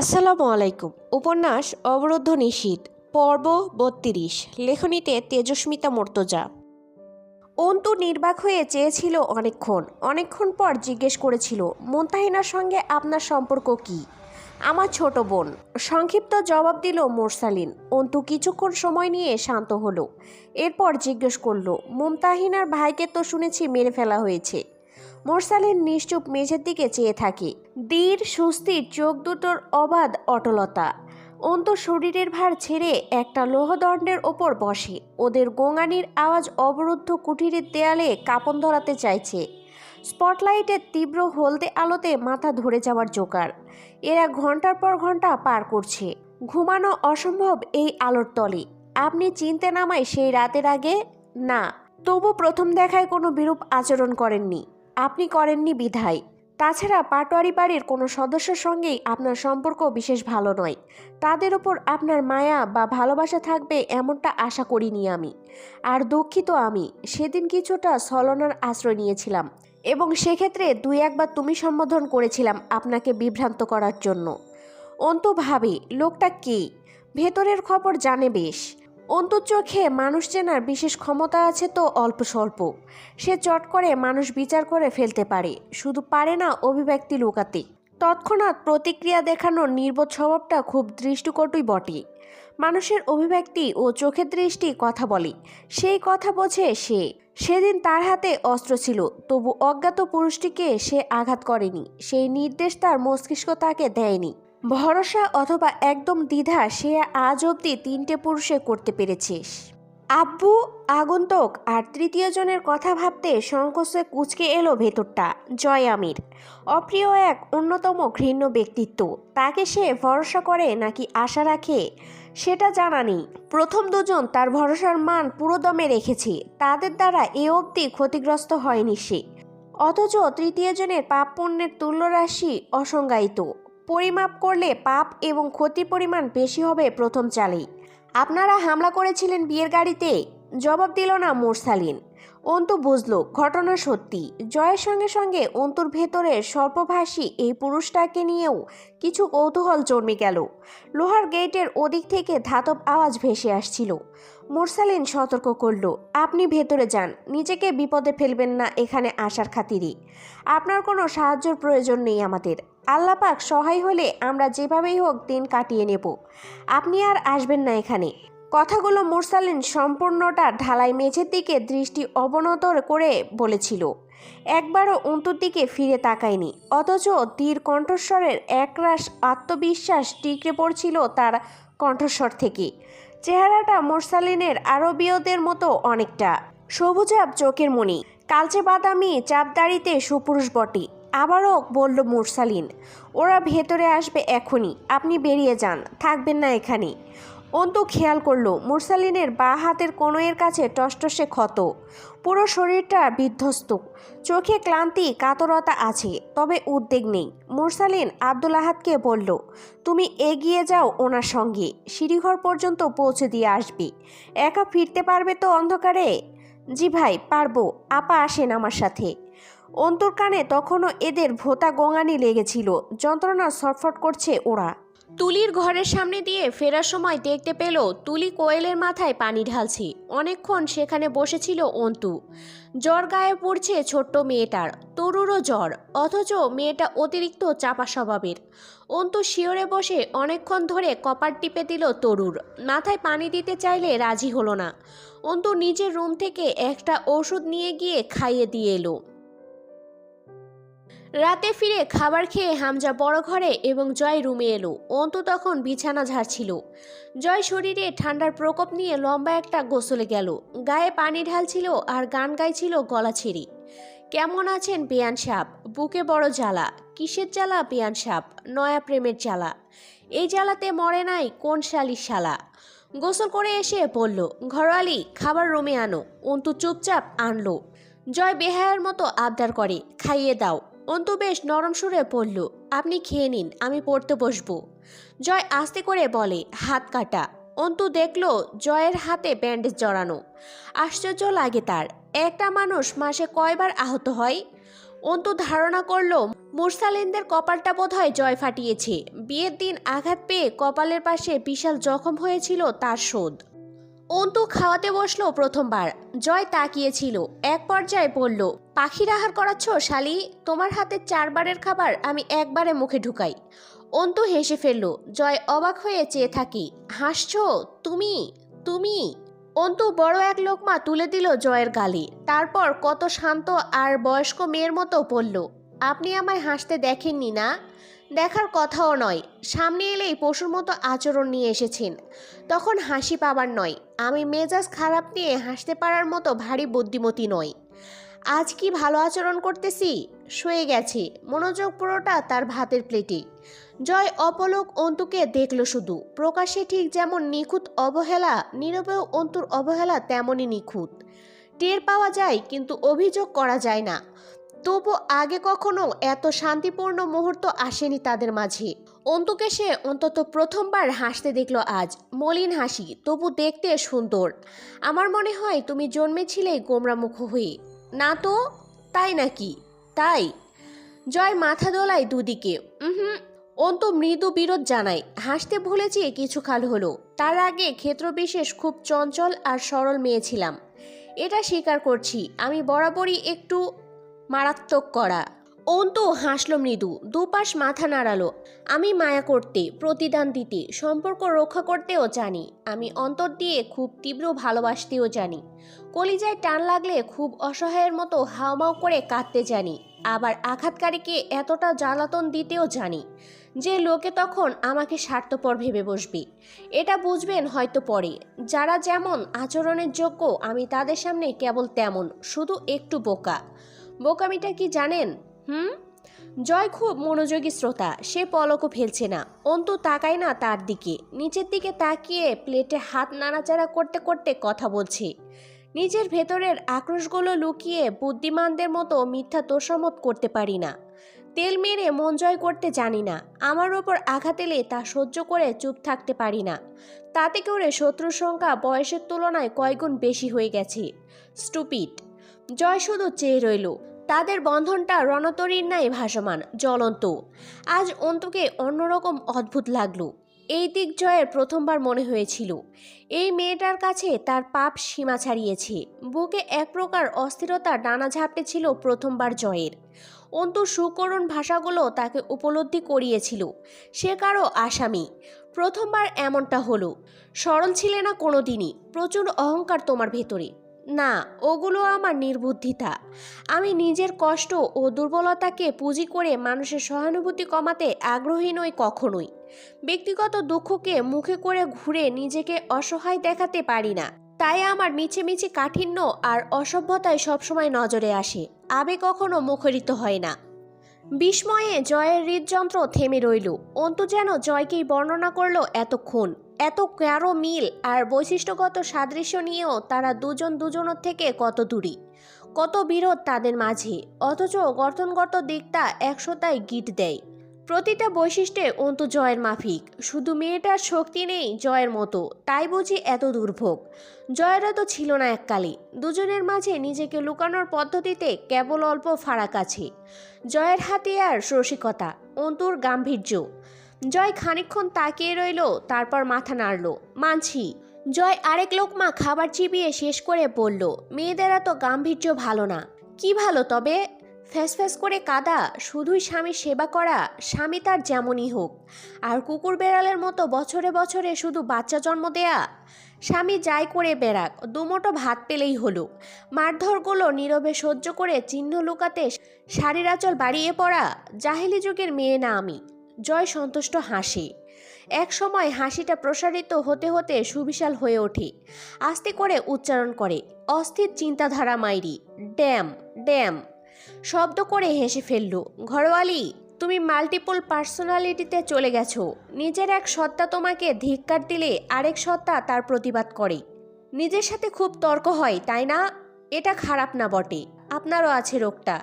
আসসালামু আলাইকুম। উপন্যাস অবরুদ্ধ নিশীত পর্ব বত্রিশ, লেখনীতে তেজস্মিতা মর্তজা। অন্তু নির্বাক হয়ে চেয়েছিল অনেকক্ষণ। অনেকক্ষণ পর জিজ্ঞেস করেছিল, মুনতাহিনার সঙ্গে আপনার সম্পর্ক কি? আমার ছোট বোন। সংক্ষিপ্ত জবাব দিল মোরসালিন। অন্তু কিছুক্ষণ সময় নিয়ে শান্ত হলো। এরপর জিজ্ঞেস করল মুমতাহিনার ভাইকে তো শুনেছি মেরে ফেলা হয়েছে। মোরসালিন নিশ্চুপ মেঝের দিকে চেয়ে থাকি। দীর সুস্থির চোখ দুটোর অবাধ অটলতা। অন্ত শরীরের ভার ছেড়ে একটা লোহদণ্ডের ওপর বসে। ওদের গোঙানির আওয়াজ অবরুদ্ধ কুঠিরের দেয়ালে কাপন ধরাতে চাইছে। স্পটলাইটের তীব্র হলদে আলোতে মাথা ধরে যাওয়ার জোগাড়। এরা ঘণ্টার পর ঘণ্টা পার করছে। ঘুমানো অসম্ভব এই আলোর তলে। আপনি চিনতে নামায় সেই রাতের আগে? না। তবু প্রথম দেখায় কোনো বিরূপ আচরণ করেননি। আপনি করেননি বিধায় তাছাড়া পাটোয়ারি বাড়ির কোনো সদস্যের সঙ্গেই আপনার সম্পর্ক বিশেষ ভালো নয়। তাদের ওপর আপনার মায়া বা ভালোবাসা থাকবে এমনটা আশা করিনি আমি। আর দুঃখিত আমি, সেদিন কিছুটা ছলনার আশ্রয় নিয়েছিলাম এবং সেক্ষেত্রে দুই একবার তুমি সম্বোধন করেছিলাম আপনাকে বিভ্রান্ত করার জন্য। অন্তু ভাবে, লোকটা কে? ভেতরের খবর জানে বেশ। অন্তর চোখে মানুষ চেনার বিশেষ ক্ষমতা আছে তো অল্প স্বল্প। সে চট করে মানুষ বিচার করে ফেলতে পারে, শুধু পারে না অভিব্যক্তি লুকাতে। তৎক্ষণাৎ প্রতিক্রিয়া দেখানোর নির্বোধ স্বভাবটা খুব দৃষ্টিকটুই বটে। মানুষের অভিব্যক্তি ও চোখের দৃষ্টি কথা বলে, সেই কথা বোঝে সে। সেদিন তার হাতে অস্ত্র ছিল, তবু অজ্ঞাত পুরুষটিকে সে আঘাত করেনি, সেই নির্দেশ তার মস্তিষ্ক তাকে দেয়নি। ভরসা অথবা একদম দ্বিধা সে আজ অবধি তিনটে পুরুষে করতে পেরেছে আব্বু, আগন্তুক আর তৃতীয় জনের কথা ভাবতে সংকোচে কুচকে এলো ভেতরটা, জয় আমির। অপ্রিয় এক অন্যতম ঘৃণ্য ব্যক্তিত্ব, তাকে সে ভরসা করে নাকি আশা রাখে, সেটা জানা নেই। প্রথম দুজন তার ভরসার মান পুরোদমে রেখেছে, তাদের দ্বারা এ অবধি ক্ষতিগ্রস্ত হয়নি সে। অথচ তৃতীয় জনের পাপ পুণ্যের তুল্যরাশি অসংজ্ঞায়িত। পরিমাপ করলে পাপ এবং ক্ষতির পরিমাণ বেশি হবে প্রথম চালেই। আপনারা হামলা করেছিলেন বিয়ের গাড়িতে? জবাব দিল না মোরসালিন। অন্তু বুঝল, ঘটনা সত্যি। জয়ের সঙ্গে সঙ্গে অন্তুর ভেতরে স্বল্পভাষী এই পুরুষটাকে নিয়েও কিছু কৌতূহল জন্মে গেল। লোহার গেটের ওদিক থেকে ধাতব আওয়াজ ভেসে আসছিল। মোরসালিন সতর্ক করল, আপনি ভেতরে যান, নিজেকে বিপদে ফেলবেন না এখানে আসার খাতিরে। আপনার কোনো সাহায্যর প্রয়োজন নেই আমাদের। আল্লাপাক সহায় হলে আমরা যেভাবেই হোক দিন কাটিয়ে নেব। আপনি আর আসবেন না এখানে। কথাগুলো মুরসালিন সম্পূর্ণটা ঢালাই মেঝের দিকে দৃষ্টি অবনত করে বলেছিল। একবারও অন্তুর দিকে ফিরে তাকায়নি, অথচ তীর কণ্ঠস্বরের একরাশ আত্মবিশ্বাস টিকরে পড়ছিল তার কণ্ঠস্বর থেকে। চেহারাটা মোরসালিনের আরবীয়দের মতো অনেকটা। সবুজাব চোখের মণি, কালচে বাদামি চাপদাড়িতে সুপুরুষ বটে। আবারও বলল মুরসালিন, ওরা ভেতরে আসবে এখনই, আপনি বেরিয়ে যান, থাকবেন না এখানে অন্তু খেয়াল করল, মুরসালিনের বা হাতের কোনোয়ের কাছে টসটসে ক্ষত। পুরো শরীরটা বিধ্বস্ত। চোখে ক্লান্তি, কাতরতা আছে, তবে উদ্বেগ নেই। মুরসালিন আব্দুল আহাদকে বলল, তুমি এগিয়ে যাও ওনার সঙ্গে, সিঁড়িঘর পর্যন্ত পৌঁছে দিয়ে আসবে। একা ফিরতে পারবে তো অন্ধকারে? জি ভাই, পারব। আপা আসেন আমার সাথে। অন্তর কানে তখনও এদের ভোতা গোঙানি লেগেছিল। যন্ত্রণা সটফট করছে ওরা। তুলির ঘরের সামনে দিয়ে ফেরার সময় দেখতে পেল, তুলি কোয়েলের মাথায় পানি ঢালছে। অনেকক্ষণ সেখানে বসেছিল অন্তু। জ্বর গায়ে পড়ছে ছোট্ট মেয়েটার। তরুরও জ্বর, অথচ মেয়েটা অতিরিক্ত চাপা স্বভাবের। অন্তু শিওরে বসে অনেকক্ষণ ধরে কপার টিপে দিল তরুর। মাথায় পানি দিতে চাইলে রাজি হলো না। অন্তু নিজের রুম থেকে একটা ওষুধ নিয়ে গিয়ে খাইয়ে দিয়ে এলো। রাতে ফিরে খাবার খেয়ে হামজা বড় ঘরে এবং জয় রুমে এলো। অন্তু তখন বিছানা ঝাড়ছিল। জয় শরীরে ঠান্ডার প্রকোপ নিয়ে লম্বা একটা গোসলে গেল। গায়ে পানি ঢালছিল আর গান গাইছিল গলা ছেড়ে। কেমন আছেন বেয়ান সাপ? বুকে বড় জ্বালা। কিসের জ্বালা বেয়ান সাপ? নয়া প্রেমের জ্বালা। এই জ্বালাতে মরে নাই কোন শালির শালা? গোসল করে এসে বলল, ঘরোয়ালি, খাবার রুমে আনো। অন্তু চুপচাপ আনলো। জয় বেহায়ার মতো আবদার করে, খাইয়ে দাও। অন্তু বেশ নরম সুরে পড়ল আপনি খেয়ে নিন, আমি পড়তে বসবো। জয় আস্তে করে বলে, হাত কাটা। অন্তু দেখল জয়ের হাতে ব্যান্ডেজ জড়ানো। আশ্চর্য লাগে তার, একটা মানুষ মাসে কয়বার আহত হয়? অন্তু ধারণা করল, মুরসালিনদের কপালটা বোধহয় জয় ফাটিয়েছে। বিয়ের দিন আঘাত পেয়ে কপালের পাশে বিশাল জখম হয়েছিল তার শোধ। অন্তু খাওয়াতে বসল প্রথমবার। জয় তাকিয়েছিল, এক পর্যায়ে বলল, পাখির আহার করাচ্ছ, শালি? তোমার হাতে চারবারের খাবার, আমি একবারে মুখে ঢুকাই। অন্তু হেসে ফেলল, জয় অবাক হয়ে চেয়ে থাকি। হাসছো? তুমি? তুমি? অন্তু বড় এক লোকমা তুলে দিল জয়ের গালে। তারপর কত শান্ত আর বয়স্ক মেয়ের মতো বলল, আপনি আমায় হাসতে দেখেননি না? দেখার কথাও নয়। সামনে এলেই পশুর মতো আচরণ নিয়ে এসেছেন। তখন হাসি পাবার নয়। আমি মেজাজ খারাপ নিয়ে হাসতে পারার মতো ভারী বুদ্ধিমতী নয় আজ কি ভালো আচরণ করতেছি? শুয়ে গেছে। মনোযোগ পুরোটা তার ভাতের প্লেটে। জয় অপলক অন্তুকে দেখল শুধু। প্রকাশে ঠিক যেমন নিখুঁত অবহেলা, নীরবেও অন্তুর অবহেলা তেমনই নিখুঁত। টের পাওয়া যায়, কিন্তু অভিযোগ করা যায় না। তবু আগে কখনো এত শান্তিপূর্ণ মুহূর্ত আসেনি তাদের মাঝে। অন্তুকে সে অন্তত প্রথমবার হাসতে দেখল আজ। মলিন হাসি, তবু দেখতে সুন্দর। আমার মনে হয় তুমি জন্মেছিলে গোমরামুখ হয়ে। না তো? তাই নাকি? তাই? জয় মাথা দোলায় দুদিকে। হুম অন্ত মৃদু বিরোধ জানায়। হাসতে ভুলেছি কিছুকাল হলো। তার আগে ক্ষেত্রবিশেষ খুব চঞ্চল আর সরল মেয়ে ছিলাম। এটা স্বীকার করছি। আমি বরাবরই একটু মারাত্মক করা অন্তু হাসল মৃদু, দুপাশ মাথা নাড়ালো। আমি মায়া করতে, প্রতিদান দিতে, সম্পর্ক রক্ষা করতেও জানি। আমি অন্তর দিয়ে খুব তীব্র ভালোবাসতেও জানি। কলিজায় টান লাগলে খুব অসহায়ের মতো হাওমাও করে কাঁদতে জানি। আবার আঘাতকারীকে এতটা জ্বালাতন দিতেও জানি যে লোকে তখন আমাকে স্বার্থপর ভেবে বসবে। এটা বুঝবেন হয়তো পরে। যারা যেমন আচরণের যোগ্য, আমি তাদের সামনে কেবল তেমন, শুধু একটু বোকা। বোকামিটা কি জানেন? হুম? জয় খুব মনোযোগী শ্রোতা, সে পলকও ফেলছে না। অন্তু তাকায় না তার দিকে। নিচের দিকে তাকিয়ে প্লেটে হাত নাড়াচাড়া করতে করতে কথা বলছে। নিজের ভেতরের আক্রোশগুলো লুকিয়ে বুদ্ধিমানদের মতো মিথ্যা তোষামত করতে পারি না। তেল মেরে মন জয় করতে জানি না। আমার ওপর আঘাত এলে তা সহ্য করে চুপ থাকতে পারি না। তাতে করে শত্রুর সংখ্যা বয়সের তুলনায় কয়েকগুণ বেশি হয়ে গেছে। স্টুপিড। জয় শুধু চেয়ে রইল। তাদের বন্ধনটা রণতরীর ন্যায় ভাসমান, জ্বলন্ত। আজ অন্তুকে অন্যরকম অদ্ভুত লাগল। এই দিক জয়ের প্রথমবার মনে হয়েছিল। এই মেয়েটার কাছে তার পাপ সীমা ছাড়িয়েছে। বুকে এক প্রকার অস্থিরতা ডানা ঝাপটেছিল প্রথমবার জয়ের। অন্তু সুকরণ ভাষাগুলো তাকে উপলব্ধি করিয়েছিল। সে কারও আসামি। প্রথমবার এমনটা হলো। সরল ছিলে না কোনো দিনই প্রচুর অহংকার তোমার ভেতরে। না, ওগুলো আমার নির্বুদ্ধিতা। আমি নিজের কষ্ট ও দুর্বলতাকে পুঁজি করে মানুষের সহানুভূতি কমাতে আগ্রহী নই কখনোই। ব্যক্তিগত দুঃখকে মুখে করে ঘুরে নিজেকে অসহায় দেখাতে পারি না। তাই আমার মিছে মিছে কাঠিন্য আর অসভ্যতায় সবসময় নজরে আসে আবেগ কখনো মুখরিত হয় না। বিস্ময়ে জয়ের হৃদযন্ত্র থেমে রইল, অন্তু যেন জয়কেই বর্ণনা করল এতক্ষণ। এত ক্যারো মিল আর বৈশিষ্ট্যগত সাদৃশ্য নিয়েও তারা দুজন দুজনের থেকে কত দূরী? কত বিরোধ তাদের মাঝে? অথচ গঠনগত দিকটা একশোতায় গিট দেয়। প্রতিটা বৈশিষ্ট্যে অন্তু জয়ের মাফিক। শুধু মেয়েটার শক্তি নেই জয়ের মতো, তাই বুঝি এত দুর্ভোগ। জয়েরও তো ছিল না এককালে। দুজনের মাঝে নিজেকে লুকানোর পদ্ধতিতে কেবল অল্প ফারাক আছে। জয়ের হাতে আর রসিকতা, অন্তুর গাম্ভীর্য। জয় খানিকক্ষণ তাকিয়ে রইল, তারপর মাথা নাড়ল। মানছি। জয় আরেক লোকমা খাবার চিবিয়ে শেষ করে বলল, মেয়েদের এত গাম্ভীর্য ভালো না। কি ভালো তবে? ফ্যাস ফ্যাস করে কাদা, শুধুই স্বামীর সেবা করা, স্বামী তার যেমনই হোক। আর কুকুর বেড়ালের মতো বছরে বছরে শুধু বাচ্চা জন্ম দেয়া? স্বামী যাই করে বেড়াক, দুমোটো ভাত পেলেই হলো মারধরগুলো নীরবে সহ্য করে চিহ্ন লুকাতে শাড়ির আঁচল বাড়িয়ে পড়া, জাহেলি যুগের মেয়ে না আমি। জয় সন্তুষ্ট হাসে। এক সময় হাসিটা প্রসারিত হতে হতে সুবিশাল হয়ে ওঠে। আস্তে করে উচ্চারণ করে, অস্থির চিন্তাধারা মাইরি, ড্যাম ড্যাম। শব্দ করে হেসে ফেলল ঘরোয়ালি তুমি মাল্টিপল পার্সোনালিটিতে চলে গেছো। নিজের এক সত্তা তোমাকে ধিক্কার দিলে আরেক সত্তা তার প্রতিবাদ করে। নিজের সাথে খুব তর্ক হয়, তাই না? এটা খারাপ না বটে। আপনারও আছে রোগটা।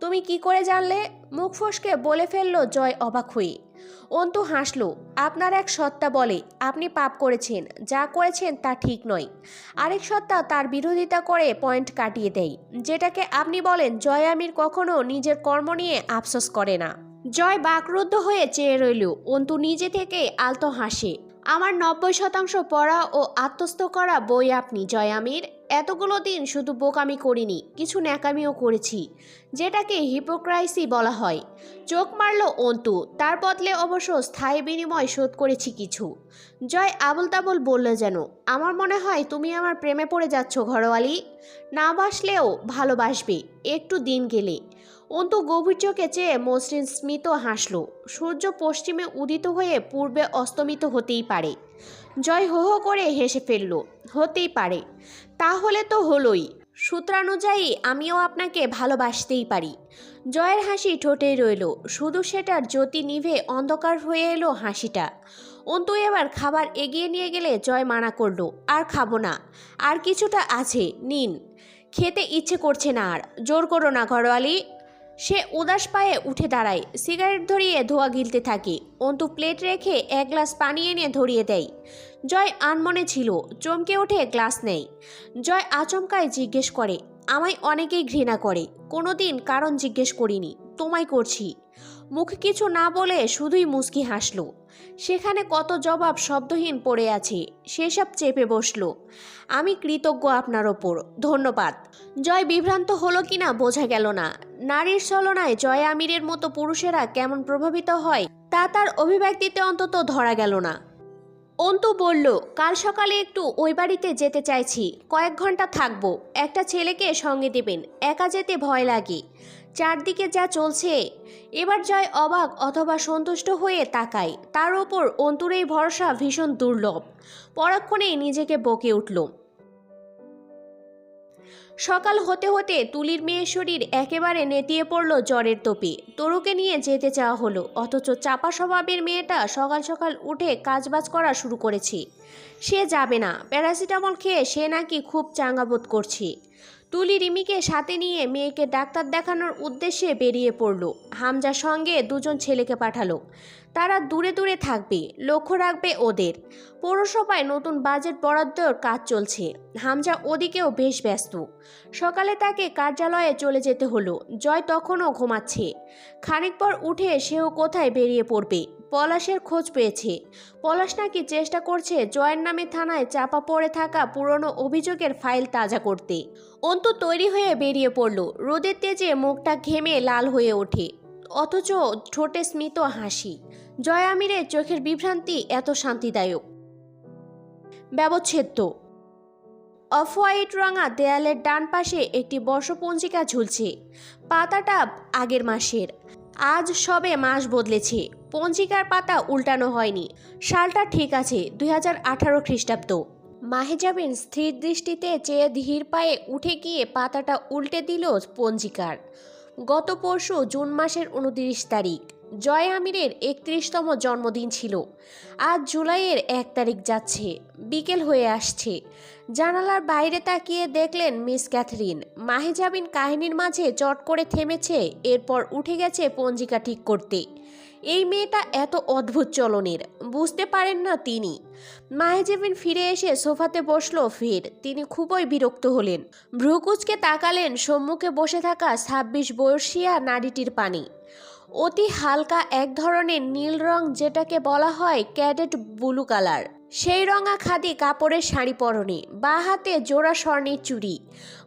তুমি কি করে জানলে? মুখ ফসকে বলে ফেলল জয় অবাক হয়ে। অন্তু হাসল, আপনার এক সত্তা বলে, আপনি পাপ করেছেন। যা করেছেন তা ঠিক নয়। আরেক সত্তা তার বিরোধিতা করে পয়েন্ট কাটিয়ে দেয়, যেটাকে আপনি বলেন জয় আমির কখনো নিজের কর্ম নিয়ে আফসোস করে না। জয় বাকরুদ্ধ হয়ে চেয়ে রইল, অন্তু নিজে থেকে আলতো হাসে, আমার নব্বই শতাংশ পড়া ও আত্মস্থ করা বই আপনি, জয় আমির। এতগুলো দিন শুধু বোকামি করিনি, কিছু ন্যাকামিও করেছি, যেটাকে হিপোক্রাইসি বলা হয়। চোখ মারল অন্তু, তার বদলে অবশ্য স্থায়ী বিনিময় শোধ করেছি কিছু। জয় আবল তাবল বলল যেন, আমার মনে হয় তুমি আমার প্রেমে পড়ে যাচ্ছ, ঘরোয়ালি। না বাসলেও ভালোবাসবে, একটু দিন গেলে। অন্তু গভীর চোখে চেয়ে মসৃণ স্মিত হাসল। সূর্য পশ্চিমে উদিত হয়ে পূর্বে অস্তমিত হতেই পারে। জয় হো হো করে হেসে ফেলল। হতেই পারে। তাহলে তো হলোই। সূত্রানুযায়ী আমিও আপনাকে ভালোবাসতেই পারি। জয়ের হাসি ঠোঁটেই রইল। শুধু সেটার জ্যোতি নিভে অন্ধকার হয়ে এলো হাসিটা। অন্তু এবার খাবার এগিয়ে নিয়ে গেলে জয় মানা করল, আর খাব না। আর কিছুটা আছে, নিন। খেতে ইচ্ছে করছে না আর। জোর করো না ঘরওয়ালি সে উদাস পায়ে উঠে দাঁড়ায়, সিগারেট ধরিয়ে ধোয়া গিলতে থাকে। অন্তু প্লেট রেখে এক গ্লাস পানি এনে ধরিয়ে দেয়। জয় আনমনে ছিল, চমকে ওঠে, গ্লাস নেয়। জয় আচমকায় জিজ্ঞেস করে, আমায় অনেকেই ঘৃণা করে, কোনোদিন কারণ জিজ্ঞেস করিনি। তোমায় করছি। মুখে কিছু না বলে শুধুই মুচকি হাসল। সেখানে কত জবাব শব্দহীন পড়ে আছে, সেসব চেপে বসল। আমি কৃতজ্ঞ আপনার ওপর, ধন্যবাদ। জয় বিভ্রান্ত হলো কিনা বোঝা গেল না। নারীর ছলনায় জয় আমিরের মতো পুরুষেরা কেমন প্রভাবিত হয়, তা তার অভিব্যক্তিতে অন্তত ধরা গেল না। অন্তু বলল, কাল সকালে একটু ওই বাড়িতে যেতে চাইছি। কয়েক ঘণ্টা থাকব। একটা ছেলেকে সঙ্গে দেবেন, একা যেতে ভয় লাগে। চারদিকে যা চলছে। এবার জয় অবাক অথবা সন্তুষ্ট হয়ে তাকায়। তার ওপর অন্তুর এই ভরসা ভীষণ দুর্লভ। পরক্ষণেই নিজেকে বকে উঠল। সকাল হতে হতে তুলির মেয়ের শরীর একেবারে নেতিয়ে পড়ল জ্বরের তোপে। তরুকে নিয়ে যেতে চাওয়া হলো, অথচ চাপা স্বভাবের মেয়েটা সকাল সকাল উঠে কাজবাজ করা শুরু করেছে। সে যাবে না, প্যারাসিটামল খেয়ে সে নাকি খুব চাঙ্গাবোধ করছে। তুলি রিমিকে সাথে নিয়ে মেয়েকে ডাক্তার দেখানোর উদ্দেশ্যে বেরিয়ে পড়ল। হামজার সঙ্গে দুজন ছেলেকে পাঠালো। তারা দূরে দূরে থাকবে, লক্ষ্য রাখবে ওদের। পৌরসভায় নতুন বাজেট বরাদ্দর কাজ চলছে। হামজা ওদিকেও বেশ ব্যস্ত। সকালে তাকে কার্যালয়ে চলে যেতে হলো। জয় তখনও ঘুমাচ্ছে। খানিক পর উঠে সেও কোথায় বেরিয়ে পড়বে? পলাশের খোঁজ পেয়েছে। পলাশ নাকি চেষ্টা করছে জয়ের নামে থানায় চাপা পড়ে থাকা পুরনো অভিযোগের ফাইল তাজা করতে। অন্তু তৈরি হয়ে বেরিয়ে পড়ল। রোদের তেজে মুখটা ঘেমে লাল হয়ে ওঠে। অথচ ঠোঁটে স্মিত হাসি। জয় আমিরের চোখের বিভ্রান্তি এত শান্তিদায়ক। ব্যবচ্ছেদ্য। অফ হোয়াইট রঙা দেয়ালের ডান পাশে একটি বর্ষপঞ্জিকা ঝুলছে। পাতাটা আগের মাসের। আজ সবে মাস বদলেছে। পঞ্জিকার পাতা উল্টানো হয়নি। সালটা ঠিক আছে, দুই হাজার আঠারো খ্রিস্টাব্দ। মাহেজাবিন স্থির দৃষ্টিতে চেয়ে ধীর পায়ে উঠে গিয়ে পাতাটা উল্টে দিল পঞ্জিকার। গত পরশু জুন মাসের উনত্রিশ তারিখ, জয় আমিরের একত্রিশতম জন্মদিন ছিল। আজ জুলাইয়ের এক তারিখ যাচ্ছে, বিকেল হয়ে আসছে। জানালার বাইরে তাকিয়ে দেখলেন মিস ক্যাথরিন। মাহেজাবিন কাহিনীর মাঝে চট করে থেমেছে, এরপর উঠে গেছে পঞ্জিকা ঠিক করতে। এই মেয়েটা এত অদ্ভুত চলনের, বুঝতে পারেন না তিনি। মাহেজাবিন ফিরে এসে সোফাতে বসল ফের, তিনি খুবই বিরক্ত হলেন। ভ্রুকুচকে তাকালেন সম্মুখে বসে থাকা ছাব্বিশ বয়সিয়া নারীটির পানি। অতি হালকা এক ধরনের নীল রং যেটাকে বলা হয় ক্যাডেট ব্লু কালার। সেই রঙা খাদি কাপড়ের শাড়ি পরনে, বা হাতে জোড়া স্বর্ণের চুড়ি।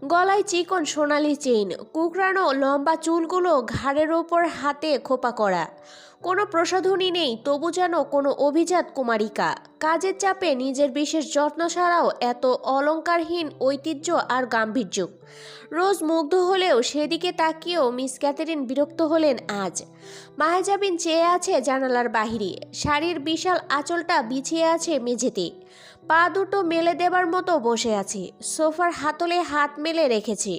গলায় চিকন সোনালি চেইন কুকরানো লম্বা চুলগুলো ঘাড়ের ওপর হাতে খোপা করা। কোনো প্রসাধনী নেই, তবু যেন কোনো অভিজাত কুমারিকা। কাজের চাপে নিজের বিশেষ যত্ন ছাড়াও এত অলংকারহীন ঐতিহ্য আর গাম্ভীর্য। রোজ মুগ্ধ হলেও সেদিকে তাকিয়েও মিস ক্যাথেরিন বিরক্ত হলেন আজ। মাহেজাবিন চেয়ে আছে জানালার বাহিরে। শাড়ির বিশাল আঁচলটা বিছিয়ে আছে মেঝেতে। পা দুটো মেলে দেবার মতো বসে আছে। সোফার হাতলে হাত মেলে রেখেছে।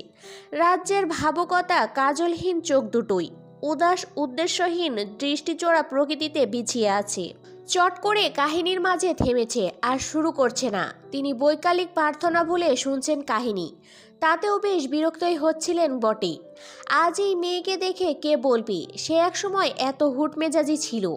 রাজ্যের ভাবকতা কাজলহীন চোখ দুটোই। উদাস, উদ্দেশ্যহীন দৃষ্টিচোড়া প্রকৃতিতে বিছিয়ে আছে। চট করে কাহিনীর মাঝে থেমেছে আর শুরু করছে না। তিনি বৈকালিক প্রার্থনা ভুলে শুনছেন কাহিনী। তাতেও বেশ বিরক্তই হচ্ছিলেন বটে। আজ এই মেয়েকে দেখে কে বলবি? সে এক সময় এত হুটমেজাজি ছিল।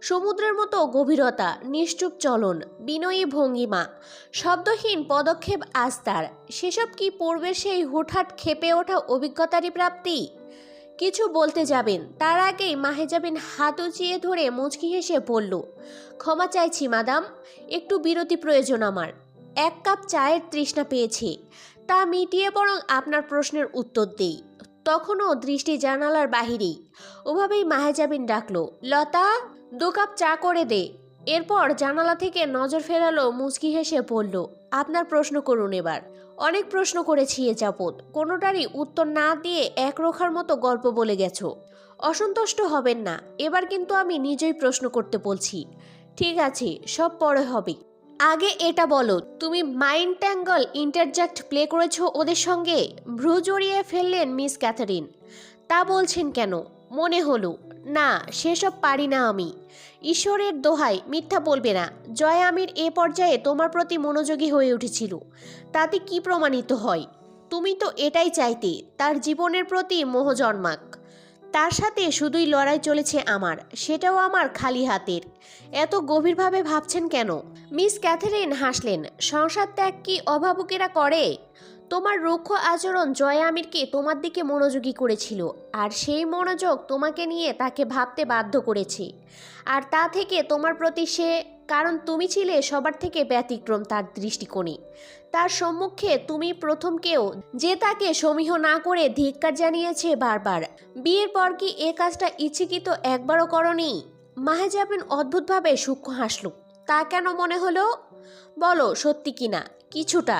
সমুদ্রের মতো গভীরতা, নিশ্চুপ চলন, বিনয়ী ভঙ্গিমা, শব্দহীন পদক্ষেপ আস্তার সেসব কি পূর্বে সেই হুটহাট খেপে ওঠা অভিজ্ঞতারই প্রাপ্তি? কিছু বলতে যাবেন। তার আগেই মাহেজাবিন হাত উঁচিয়ে ধরে মুচকি হেসে বলল, ক্ষমা চাইছি, মাদাম, একটু বিরতি প্রয়োজন আমার। এক কাপ চায়ের তৃষ্ণা পেয়েছি। তা মিটিয়ে বরং আপনার প্রশ্নের উত্তর দেই। তখনও দৃষ্টি জানালার বাহিরেই। ওভাবেই মাহেজাবিন ডাকলো, লতা, দু কাপ চা করে দে। এরপর জানালা থেকে নজর ফেরালো মুচকি হেসে বলল, আপনার প্রশ্ন করুন এবার। অনেক প্রশ্ন করেছি এ যাবৎ। কোনোটারই উত্তর না দিয়ে একরোখার মতো গল্প বলে গেছো। অসন্তুষ্ট হবেন না, এবার কিন্তু আমি নিজেই প্রশ্ন করতে বলছি। ঠিক আছে, সব পরে হবে। আগে এটা বলো, তুমি মাইন্ড ট্যাঙ্গল ইন্টারজ্যাক্ট প্লে করেছ ওদের সঙ্গে? ভ্রু জড়িয়ে ফেললেন মিস ক্যাথারিন। তা বলছেন কেন? মনে হলো, না, সেসব পারি না আমি। ঈশ্বরের দোহাই মিথ্যা বলবে না। জয় আমির এ পর্যায়ে তোমার প্রতি মনোযোগী হয়ে উঠেছিল। তাতে কি প্রমাণিত হয়? তুমি তো এটাই চাইতে, তার জীবনের প্রতি মোহ জন্মাক। তার সাথে শুধুই লড়াই চলেছে আমার, সেটাও আমার খালি হাতের। এত গভীরভাবে ভাবছেন কেন? মিস ক্যাথেরিন হাসলেন, সংসার ত্যাগ কি অভাবকেরা করে? তোমার রুক্ষ আচরণ জয় আমিরকে তোমার দিকে মনোযোগী করেছিল, আর সেই মনোযোগ তোমাকে নিয়ে তাকে ভাবতে বাধ্য করেছে। আর তা থেকে তোমার প্রতি সে, কারণ তুমি ছিলে সবার থেকে ব্যতিক্রম তার দৃষ্টিকোণে। তার সম্মুখে তুমি প্রথম কেউ যে তাকে সমীহ না করে ধিক্কার জানিয়েছে বারবার। বিয়ের পর কি এ কাজটা ইচ্ছাকৃত একবারও করনি? মাহেজাবিন অদ্ভুতভাবে সূক্ষ্ম হাসল। তা কেন মনে হলো? বলো, সত্যি কিনা? কিছুটা।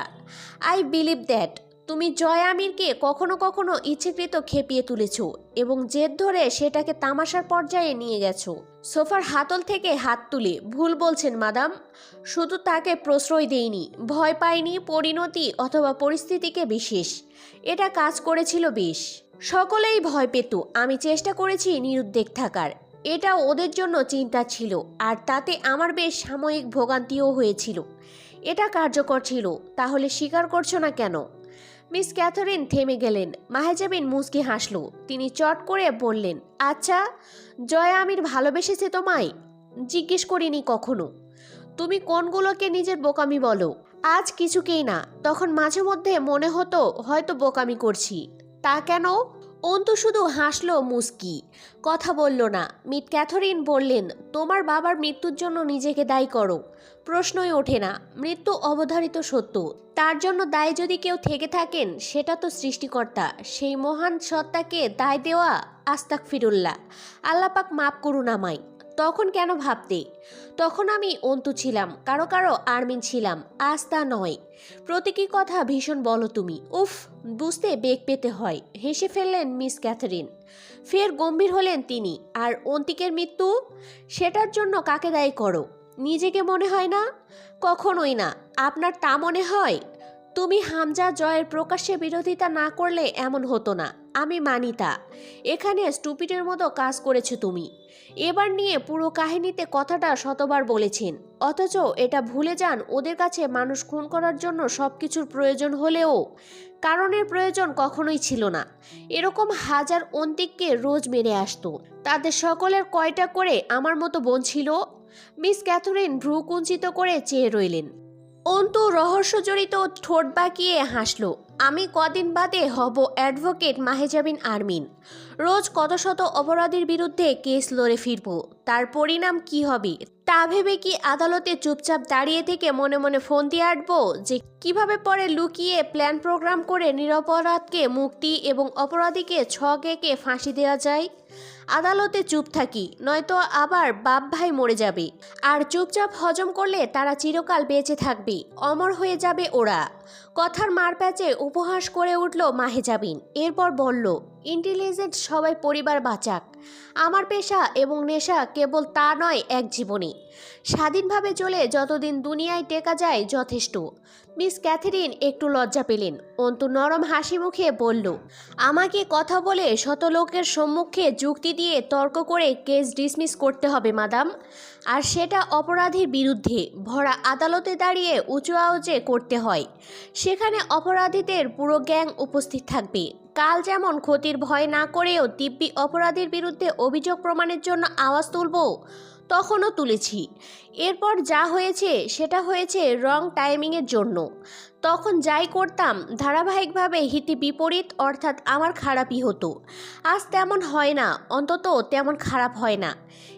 আই বিলিভ দ্যাট তুমি জয় আমিরকে কখনো কখনো ইচ্ছাকৃত খেপিয়ে তুলেছ এবং জেদ ধরে সেটাকে তামাশার পর্যায়ে নিয়ে গেছো। সোফার হাতল থেকে হাত তুলে ভুল বলছেন মাদাম। শুধু তাকে প্রশ্রয় দেইনি, ভয় পায়নি পরিণতি অথবা পরিস্থিতিকে বিশেষ। এটা কাজ করেছিল বেশ। সকলেই ভয় পেত, আমি চেষ্টা করেছি নিরুদ্বেগ থাকার। এটা ওদের জন্য চিন্তা ছিল, আর তাতে আমার বেশ সাময়িক ভোগান্তিও হয়েছিল। এটা কার্যকর ছিল, তাহলে স্বীকার করছ না কেন? মিস ক্যাথরিন থেমে গেলেন, মাহেজাবিন মুসকি হাসল, তিনি চট করে বললেন আচ্ছা জয়া আমির ভালোবেসেছে তোমায়? জিজ্ঞেস করিনি কখনো। তুমি কোনগুলোকে নিজের বোকামি বলো? আজ কিছুকেই না, তখন মাঝে মধ্যে মনে হতো হয়তো বোকামি করছি। তা কেন? অন্তু শুধু হাসলো মুস্কি। কথা বলল না। মিট ক্যাথরিন বললেন, তোমার বাবার মৃত্যুর জন্য নিজেকে দায়ী করো। প্রশ্নই ওঠে না। মৃত্যু অবধারিত সত্য। তার জন্য দায় যদি কেউ থেকে থাকেন, সেটা তো সৃষ্টিকর্তা। সেই মহান সত্তাকে দায় দেওয়া আস্তাক ফিরুল্লাহ আল্লাপাক মাফ করুন আমায়। তখন কেন ভাবতে? তখন আমি অন্তু ছিলাম। কারও কারও আর্মিন ছিলাম। আজ তা নয়। প্রতীকী কথা ভীষণ বলো তুমি। উফ! বুঝতে বেগ পেতে হয়। হেসে ফেললেন মিস ক্যাথারিন। ফের গম্ভীর হলেন তিনি। আর অন্তিকের মৃত্যু? সেটার জন্য কাকে দায়ী করো? নিজেকে মনে হয় না? কখনোই না। আপনার তা মনে হয়? তুমি হামজা জয়ের প্রকাশ্যে বিরোধিতা না করলে এমন হতো না। আমি মানি তা। এখানে স্টুপিডের মতো কাজ করেছ তুমি। এবার নিয়ে পুরো কাহিনীতে কথাটা শতবার বলেছেন। অথচ এটা ভুলে যান ওদের কাছে মানুষ খুন করার জন্য সব কিছুর প্রয়োজন হলেও। কারণের প্রয়োজন কখনোই ছিল না। এরকম হাজার অন্তিককে রোজ মেরে আসতো। তাদের সকলের কয়টা করে আমার মতো বোন ছিল? মিস ক্যাথরিন ভ্রু কুঞ্চিত করে চেয়ে রইলেন। অন্তু রহস্যজড়িত ঠোঁট বাঁকিয়ে হাসল। আমি কদিন বাদে হব অ্যাডভোকেট মাহেজাবিন আরমিন। রোজ কত শত অপরাধীর বিরুদ্ধে কেস লড়ে ফিরব। তার পরিণাম কি হবে? তা ভেবে কি আদালতে চুপচাপ দাঁড়িয়ে থেকে মনে মনে ফোন দিয়ে আঁটবো যে কীভাবে পরে লুকিয়ে প্ল্যান প্রোগ্রাম করে নিরপরাধকে, মুক্তি এবং অপরাধীকে ছক এঁকে ফাঁসি দেওয়া যায়? আদালতে চুপ থাকি, নয়তো আবার বাপ ভাই মরে যাবে। আর চুপচাপ হজম করলে তারা চিরকাল বেঁচে থাকবে, অমর হয়ে যাবে ওরা। কথার মারপ্যাচে উপহাস করে উঠল মাহেজাবিন এরপর বলল ইন্টেলিজেন্ট সবাই পরিবার বাঁচাক। আমার পেশা এবং নেশা কেবল তা নয়, এক জীবনে। স্বাধীনভাবে চলে যতদিন দুনিয়ায় টেকা যায় যথেষ্ট। মিস ক্যাথেরিন একটু লজ্জা পেলেন। অন্তু নরম হাসি মুখে বলল, আমাকে কথা বলে শত লোকের সম্মুখে যুক্তি দিয়ে তর্ক করে কেস ডিসমিস করতে হবে মাদাম আর সেটা অপরাধীর বিরুদ্ধে ভরা আদালতে দাঁড়িয়ে উঁচু আওয়াজে করতে হয়। সেখানে অপরাধীদের পুরো গ্যাং উপস্থিত থাকবে। কাল যেমন ক্ষতির ভয় না করেও দিব্যি অপরাধীর বিরুদ্ধে অভিযোগ প্রমাণের জন্য আওয়াজ তুলব, তখনও তুলেছি। এরপর যা হয়েছে, সেটা হয়েছে রং টাইমিংয়ের জন্য। তখন যাই করতাম, ধারাবাহিকভাবে হিতি বিপরীত, অর্থাৎ আমার খারাপই হতো। আজ তেমন হয় না, অন্তত তেমন খারাপ হয় না।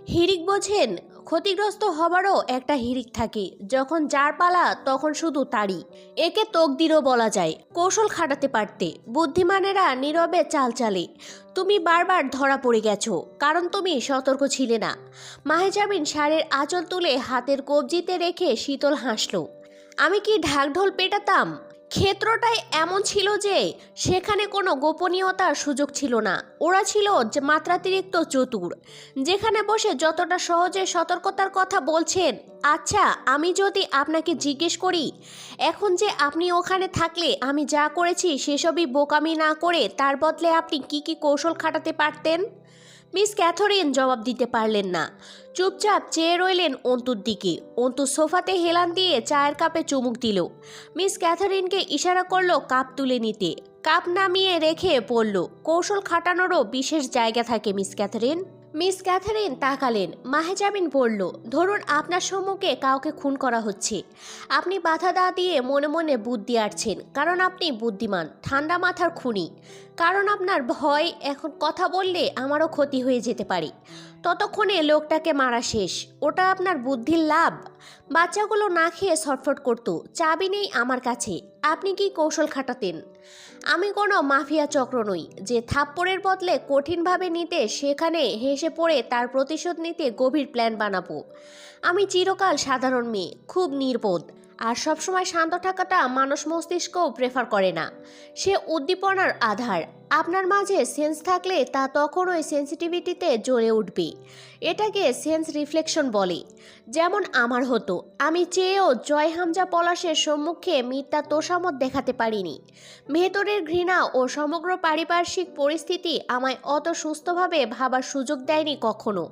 হিরিক বোঝেন ক্ষতিগ্রস্ত হবারও একটা হিরিক থাকে। যখন যার পালা, তখন শুধু তারই। একে তকদিরও বলা যায়, কৌশল খাটাতে পারতে। বুদ্ধিমানেরা নীরবে চাল চালে। তুমি বারবার ধরা পড়ে গেছো, কারণ তুমি সতর্ক ছিলে না। মাহেজাবিন শাড়ির আঁচল তুলে হাতের কবজিতে রেখে শীতল হাসলো। আমি কি ঢাকঢোল পেটাতাম? ক্ষেত্রটাই এমন ছিল যে সেখানে কোনো গোপনীয়তার সুযোগ ছিল না। ওরা ছিল যে মাত্রাতিরিক্ত চতুর, যেখানে বসে যতটা সহজে সতর্কতার কথা বলছেন আচ্ছা আমি যদি আপনাকে জিজ্ঞেস করি, এখন যে আপনি ওখানে থাকলে আমি যা করেছি সেসবই বোকামি না করে তার বদলে আপনি কি কি কৌশল খাটাতে পারতেন? মিস ক্যাথরিন জবাব দিতে পারলেন না। চুপচাপ চেয়ে রইলেন অন্তুর দিকে। অন্তু সোফাতে হেলান দিয়ে চায়ের কাপে চুমুক দিল। মিস ক্যাথরিনকে ইশারা করল কাপ তুলে নিতে। কাপ নামিয়ে রেখে পড়ল। কৌশল খাটানোরও বিশেষ জায়গা থাকে, মিস ক্যাথরিন। মিস ক্যাথারিন, তাকালেন। মাহেজাবিন বলল, ধরুন আপনার সম্মুখে কাউকে খুন করা হচ্ছে। আপনি বাধা দা দিয়ে মনে মনে বুদ্ধি আটছেন, কারণ আপনি বুদ্ধিমান, ঠান্ডা মাথার খুনি। কারণ আপনার ভয়, এখন কথা বললে আমারও ক্ষতি হয়ে যেতে পারে। ততক্ষণে লোকটাকে মারা শেষ। ওটা আপনার বুদ্ধির লাভ। বাচ্চাগুলো না খেয়ে ছটফট করতো। চাবি নেই আমার কাছে। আপনি কি কৌশল খাটাতেন? আমি কোনো মাফিয়া চক্র নই। যে থাপ্পড়ের বদলে কঠিনভাবে নিতে সেখানে হেসে পড়ে তার প্রতিশোধ নিতে গভীর প্ল্যান বানাবো। আমি চিরকাল সাধারণ মেয়ে, খুব নির্বোধ। আর সবসময় শান্ত থাকাটা মানুষ মস্তিষ্কও প্রেফার করে না। সে উদ্দীপনার আধার। আপনার মাঝে সেন্স থাকলে তা তখন ওই সেন্সিটিভিটিতে জ্বলে উঠবে এটাকে সেন্স রিফ্লেকশন বলে। যেমন আমার হতো, আমি চেয়েও জয় হামজা পলাশের সম্মুখে মিথ্যা তোষামত দেখাতে পারিনি। ভেতরের ঘৃণা ও সমগ্র পারিপার্শ্বিক পরিস্থিতি আমায় অত সুস্থভাবে ভাবার সুযোগ দেয়নি কখনো।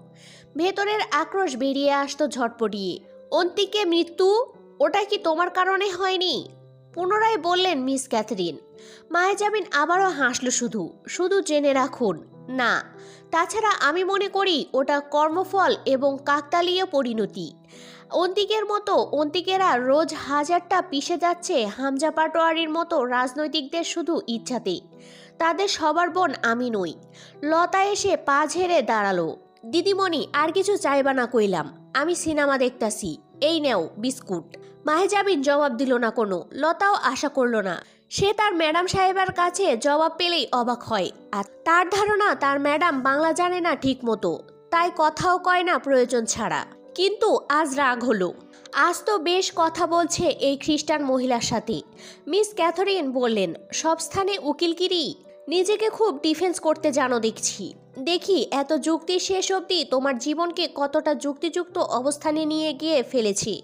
ভেতরের আক্রোশ বেরিয়ে আসতো ঝটপটিয়ে। অন্তিকে মৃত্যু? ওটা কি তোমার কারণে হয়নি? পুনরায় বললেন মিস ক্যাথরিন। মায়াজাবিন আবারও হাসল শুধু শুধু জেনে রাখুন, না। তাছাড়া আমি মনে করি ওটা কর্মফল এবং কাকতালীয় পরিণতি। অন্তিকের মতো অন্তিকেরা রোজ হাজারটা পিষে যাচ্ছে হামজা পাটোয়ারির মতো রাজনৈতিকদের শুধু ইচ্ছাতে তাদের সবার বোন আমি নই। লতা এসে পা ঝেড়ে দাঁড়াল। দিদিমণি, আর কিছু চাইবা না কইলাম, আমি সিনেমা দেখতাছি। এই নেও, বিস্কুট। মাহেজাবিন জবাব দিল না কোনো, লতাও আশা করল না। সে তার ম্যাডাম সাহেবের কাছে জবাব পেলেই অবাক হয়। আর তার ধারণা, তার ম্যাডাম বাংলা জানে না ঠিক মতো, তাই কথাও কয় না প্রয়োজন ছাড়া। কিন্তু আজ রাগ হলো। আজ তো বেশ কথা বলছে এই খ্রিস্টান মহিলার সাথে। মিস ক্যাথরিন বললেন, সব স্থানে উকিলগিরি নিজেকে খুব ডিফেন্স করতে জানো দেখছি। দেখি, এত যুক্তি শেষ অবধি তোমার জীবনকে কতটা যুক্তিযুক্ত অবস্থানে নিয়ে গিয়ে ফেলেছি।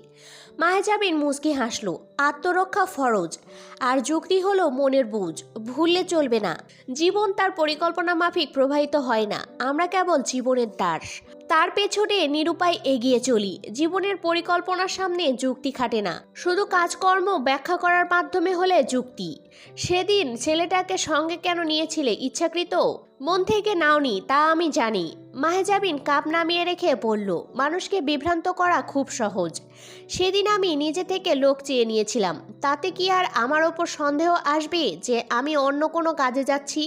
মাহেজাবিন মুসকি হাসল, আত্মরক্ষা ফরজ, আর যুক্তি হলো মনের বুঝ, ভুললে চলবে না। জীবন তার পরিকল্পনা মাফিক প্রবাহিত হয় না, আমরা কেবল জীবনের দাস তার পেছনে নিরুপায় এগিয়ে চলি। জীবনের পরিকল্পনার সামনে যুক্তি খাটে না। শুধু কাজকর্ম ব্যাখ্যা করার মাধ্যমে হলে যুক্তি। সেদিন ছেলেটাকে সঙ্গে কেন নিয়েছিলে, ইচ্ছাকৃত? মন থেকে নাওনি, তা আমি জানি। মাহেজাবিন কাপ নামিয়ে রেখে বলল, মানুষকে বিভ্রান্ত করা খুব সহজ। সেদিন আমি নিজে থেকে লোক চেয়ে নিয়েছিলাম। তাতে কি আর আমার ওপর সন্দেহ আসবে যে আমি অন্য কোনো কাজে যাচ্ছি?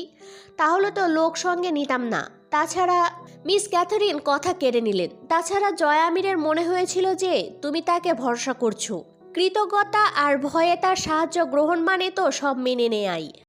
তাহলে তো লোক সঙ্গে নিতাম না। তাছাড়া মিস ক্যাথরিন কথা কেড়ে নিলেন। তাছাড়া জয়া আমিরের মনে হয়েছিল যে, তুমি তাকে ভরসা করছ। কৃতজ্ঞতা আর ভয়ে তার সাহায্য গ্রহণ মানে তো সব মেনে নেয়াই।